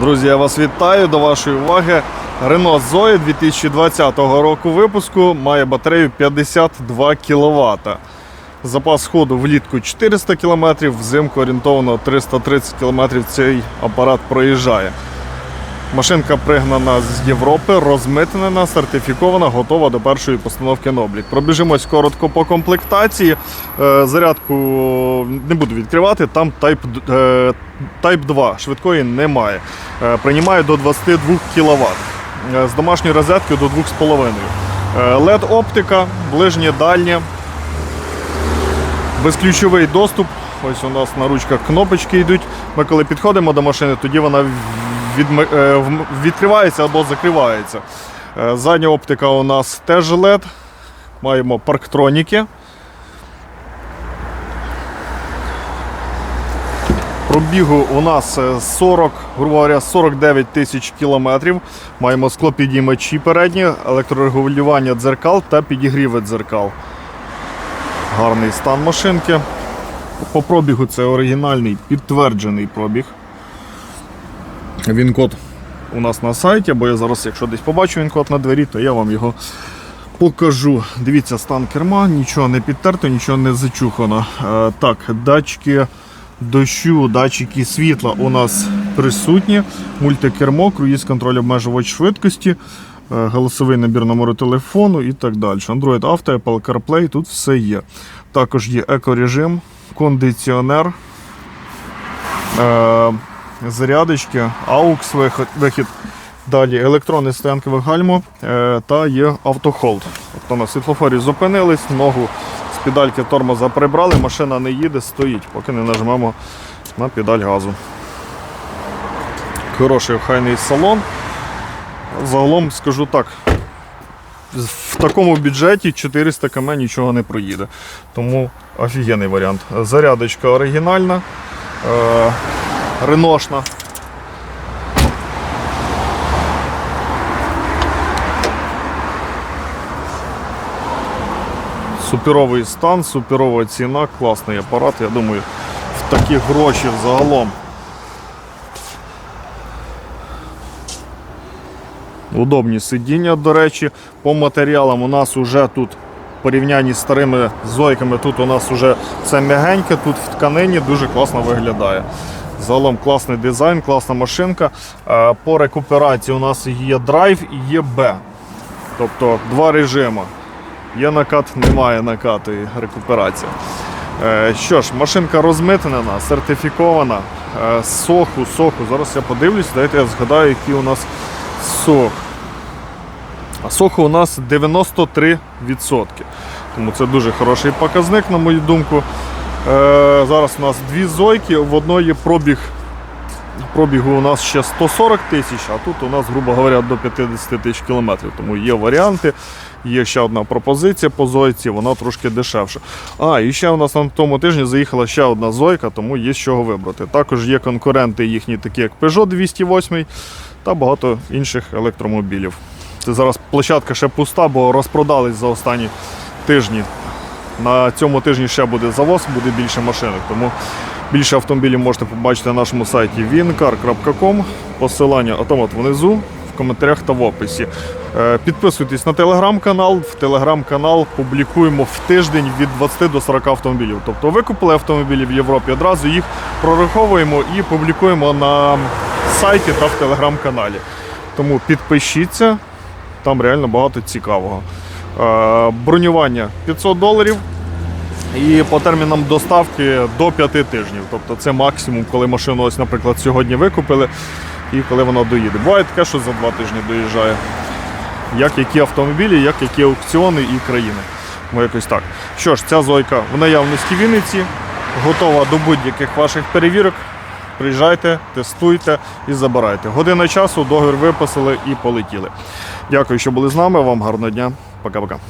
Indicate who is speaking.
Speaker 1: Друзі, я вас вітаю до вашої уваги. Renault Zoe 2020 року випуску має батарею 52 кВт. Запас ходу влітку 400 км, взимку орієнтовно 330 км цей апарат проїжджає. Машинка пригнана з Європи, розмитнена, сертифікована, готова до першої постановки на облік. Пробіжимось коротко по комплектації. Е, Зарядку не буду відкривати, там Type, е, Type 2 швидкої немає. Е, Приймає до 22 кВт. З домашньою розеткою до 2,5. Е, LED-оптика, ближнє, дальнє, безключовий доступ. Ось у нас на ручках кнопочки йдуть. Ми коли підходимо до машини, тоді вона відми- е, відкривається або закривається. Е, Задня оптика у нас теж LED. Маємо парктроніки. Пробігу у нас е, 40, грубо говоря, 49 тисяч кілометрів. Маємо склопідіймачі передні, електрорегулювання дзеркал та підігріви дзеркал. Гарний стан машинки. По пробігу це оригінальний підтверджений пробіг. Він код у нас на сайті, бо я зараз, якщо десь побачу він код на двері, то я вам його покажу. Дивіться, стан керма, нічого не підтерто, нічого не зачухано. Е, так, датчики дощу, датчики світла у нас присутні. Мультикермо, круїз контроль обмежувач швидкості, е, голосовий набір номеру телефону і так далі. Android Auto, Apple CarPlay, тут все є. Також є екорежим, кондиціонер. Зарядочки, AUX вихід. Далі електронне стоянкове гальмо е, та є автохолд. Тобто на світлофорі зупинились, ногу з педальки тормоза прибрали, машина не їде, стоїть, поки не нажмемо на педаль газу. Хороший охайний салон. Загалом скажу так, в такому бюджеті 400 км нічого не проїде. Тому офігенний варіант. Зарядочка оригінальна, е, реношна. Суперовий стан, суперова ціна, класний апарат. Я думаю, в такі гроші загалом. Удобні сидіння, до речі, по матеріалам у нас вже тут в порівнянні з старими зойками, тут у нас вже це м'ягеньке, тут в тканині дуже класно виглядає. Загалом класний дизайн, класна машинка. Е, По рекуперації у нас є драйв і є Б. Тобто два режими. Є накат, немає накату і рекуперація. Е, Що ж, машинка розмитнена, сертифікована. Е, Соху, соху. Зараз я подивлюсь, дайте я згадаю, який у нас сох. Соху у нас 93%. Тому це дуже хороший показник, на мою думку. Е, зараз у нас дві зойки, в одної пробіг. Пробігу у нас ще 140 тисяч, а тут у нас, грубо говоря, до 50 тисяч кілометрів. Тому є варіанти. Є ще одна пропозиція по зойці, вона трошки дешевша. А, і ще у нас на тому тижні заїхала ще одна зойка, тому є з чого вибрати. Також є конкуренти їхні, такі як Peugeot 208 та багато інших електромобілів. Це зараз площадка ще пуста, бо розпродались за останні тижні. На цьому тижні ще буде завоз, буде більше машинок. Тому більше автомобілів можете побачити на нашому сайті wincar.com. Посилання автомат внизу, в коментарях та в описі. Е, Підписуйтесь на телеграм-канал. В телеграм-канал публікуємо в тиждень від 20 до 40 автомобілів. Тобто ви купили автомобілі в Європі, одразу їх прораховуємо і публікуємо на сайті та в телеграм-каналі. Тому підпишіться, там реально багато цікавого. Е, Бронювання 500 доларів. І по термінам доставки до 5 тижнів. Тобто це максимум, коли машину, ось, наприклад, сьогодні викупили і коли вона доїде. Буває таке, що за 2 тижні доїжджає. Як які автомобілі, як які аукціони і країни. Ну, якось так. Що ж, ця зойка в наявності Вінниці, готова до будь-яких ваших перевірок. Приїжджайте, тестуйте і забирайте. Година часу, договір виписали і полетіли. Дякую, що були з нами. Вам гарного дня. Пока-пока.